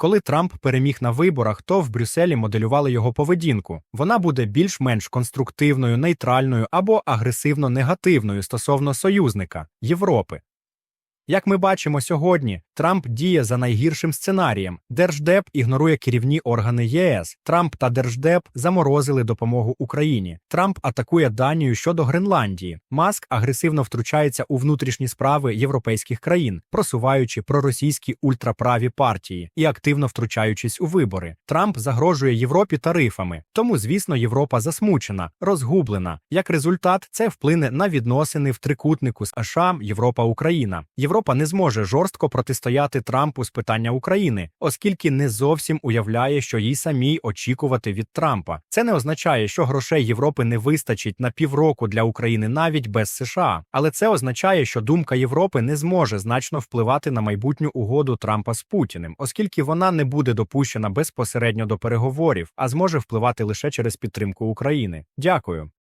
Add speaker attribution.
Speaker 1: Коли Трамп переміг на виборах, то в Брюсселі моделювали його поведінку. Вона буде більш-менш конструктивною, нейтральною або агресивно-негативною стосовно союзника Європи. Як ми бачимо сьогодні, Трамп діє за найгіршим сценарієм. Держдеп ігнорує керівні органи ЄС. Трамп та Держдеп заморозили допомогу Україні. Трамп атакує Данію щодо Гренландії. Маск агресивно втручається у внутрішні справи європейських країн, просуваючи проросійські ультраправі партії і активно втручаючись у вибори. Трамп загрожує Європі тарифами. Тому, звісно, Європа засмучена, розгублена. Як результат, це вплине на відносини в трикутнику США, Європа, Україна. Європа не зможе жорстко протистояти Трампу з питання України, оскільки не зовсім уявляє, що їй самій очікувати від Трампа. Це не означає, що грошей Європи не вистачить на півроку для України навіть без США, але це означає, що думка Європи не зможе значно впливати на майбутню угоду Трампа з Путіним, оскільки вона не буде допущена безпосередньо до переговорів, а зможе впливати лише через підтримку України. Дякую.